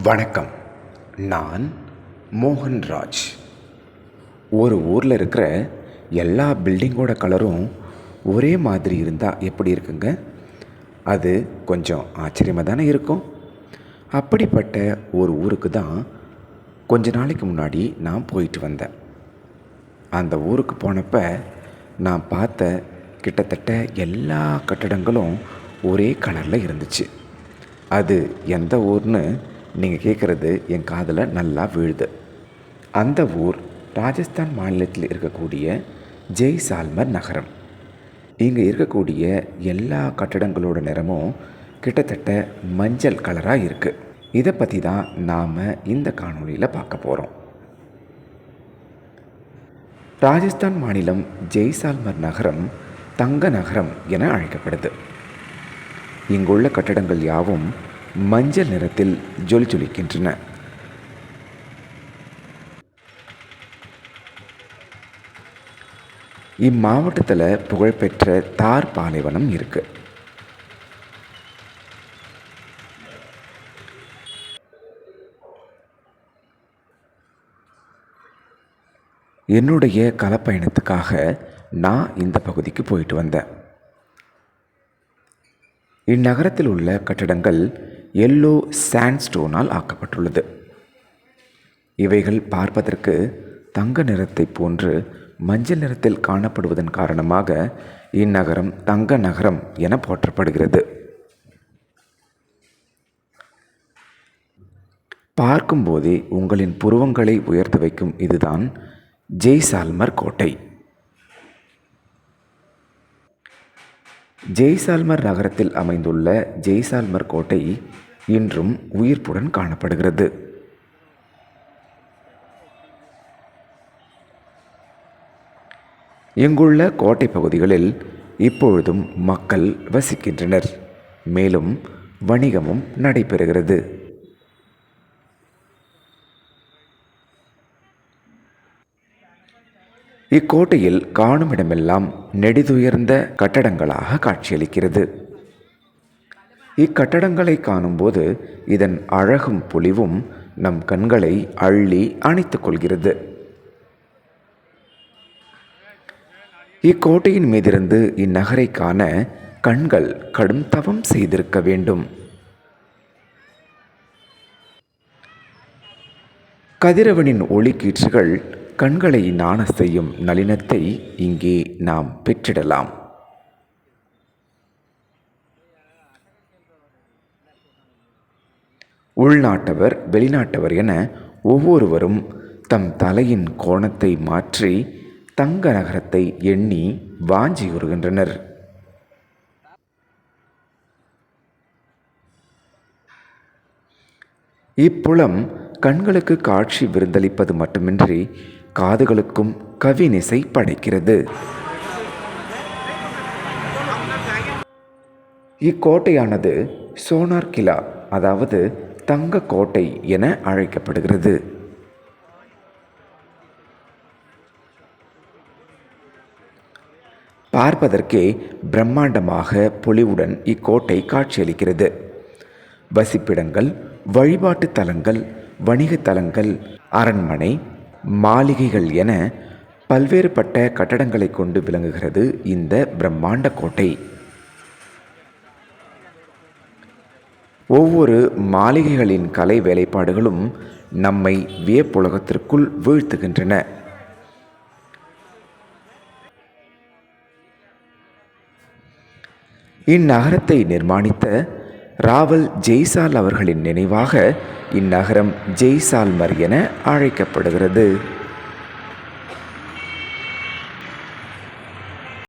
வணக்கம். நான் மோகன்ராஜ். ஒரு ஊரில் இருக்கிற எல்லா பில்டிங்கோட கலரும் ஒரே மாதிரி இருந்தால் எப்படி இருக்குங்க? அது கொஞ்சம் ஆச்சரியமாக தானே இருக்கும். அப்படிப்பட்ட ஒரு ஊருக்கு தான் கொஞ்ச நாளைக்கு முன்னாடி நான் போயிட்டு வந்தேன். அந்த ஊருக்கு போனப்போ நான் பார்த்த கிட்டத்தட்ட எல்லா கட்டடங்களும் ஒரே கலரில் இருந்துச்சு. அது எந்த ஊர்னு நீங்கள் கேட்குறது என் காதில் நல்லா விழுது. அந்த ஊர் ராஜஸ்தான் மாநிலத்தில் இருக்கக்கூடிய ஜெய்சால்மர் நகரம். இங்கே இருக்கக்கூடிய எல்லா கட்டடங்களோட நிறமும் கிட்டத்தட்ட மஞ்சள் கலராக இருக்குது இதை பற்றி தான் நாம் இந்த காணொளியில் பார்க்க போகிறோம் ராஜஸ்தான் மாநிலம் ஜெய்சால்மர் நகரம் தங்க நகரம் என அழைக்கப்படுது. இங்குள்ள கட்டடங்கள் யாவும் மஞ்சள் நிறத்தில் ஜொலி ஜொலிக்கின்றன. இம்மாவட்டத்தில் புகழ்பெற்ற தார் பாலைவனம் இருக்கு. என்னுடைய கலப்பயணத்துக்காக நான் இந்த பகுதிக்கு போயிட்டு வந்தேன். இந்நகரத்தில் உள்ள கட்டடங்கள் எல்லோ சாண்ட்ஸ்டோனால் ஆக்கப்பட்டுள்ளது. இவைகள் பார்ப்பதற்கு தங்க நிறத்தை போன்று மஞ்சள் நிறத்தில் காணப்படுவதன் காரணமாக இந்நகரம் தங்க நகரம் என போற்றப்படுகிறது. பார்க்கும்போதே உங்களின் புருவங்களை உயர்த்து வைக்கும் இதுதான் ஜெய்சால்மர் கோட்டை. ஜெய்சால்மர் நகரத்தில் அமைந்துள்ள ஜெய்சால்மர் கோட்டை இன்றும் உயிர்ப்புடன் காணப்படுகிறது. இங்குள்ள கோட்டை பகுதிகளில் இப்பொழுதும் மக்கள் வசிக்கின்றனர். மேலும் வணிகமும் நடைபெறுகிறது. இக்கோட்டையில் காணும் இடமெல்லாம் நெடிதுயர்ந்த கட்டடங்களாக காட்சியளிக்கிறது. இக்கட்டடங்களை காணும்போது இதன் அழகும் பொலிவும் நம் கண்களை அள்ளி அணைத்துக் கொள்கிறது. இக்கோட்டையின் மீதிருந்து இந்நகரை காண கண்கள் கடும் தவம் செய்திருக்க வேண்டும். கதிரவனின் ஒளிக்கீற்றுகள் கண்களை நாண செய்யும் நளினத்தை இங்கே நாம் பெற்றிடலாம். உள்நாட்டவர் வெளிநாட்டவர் என ஒவ்வொருவரும் தம் தலையின் கோணத்தை மாற்றி தங்க நகரத்தை எண்ணி வாஞ்சியுறுகின்றனர் இப்புலம் கண்களுக்கு காட்சி விருந்தளிப்பது மட்டுமின்றி காதுகளுக்கும் கவினிசை படைக்கிறது. இக்கோட்டையானது சோனார் கிலா அதாவது தங்க கோட்டை என அழைக்கப்படுகிறது. பார்ப்பதற்கே பிரம்மாண்டமாக பொலிவுடன் இக்கோட்டை காட்சியளிக்கிறது. வசிப்பிடங்கள் வழிபாட்டு தலங்கள் வணிக தலங்கள் அரண்மனை மாளிகைகள் என பல்வேறுபட்ட கட்டடங்களை கொண்டு விளங்குகிறது இந்த பிரம்மாண்ட கோட்டை. ஒவ்வொரு மாளிகைகளின் கலை வேலைப்பாடுகளும் நம்மை வியப்புலகத்திற்குள் வீழ்த்துகின்றன. இந்நகரத்தை நிர்மாணித்த ராவல் ஜெய்சால் அவர்களின் நினைவாக இந்நகரம் ஜெய்சால்மர் என அழைக்கப்படுகிறது.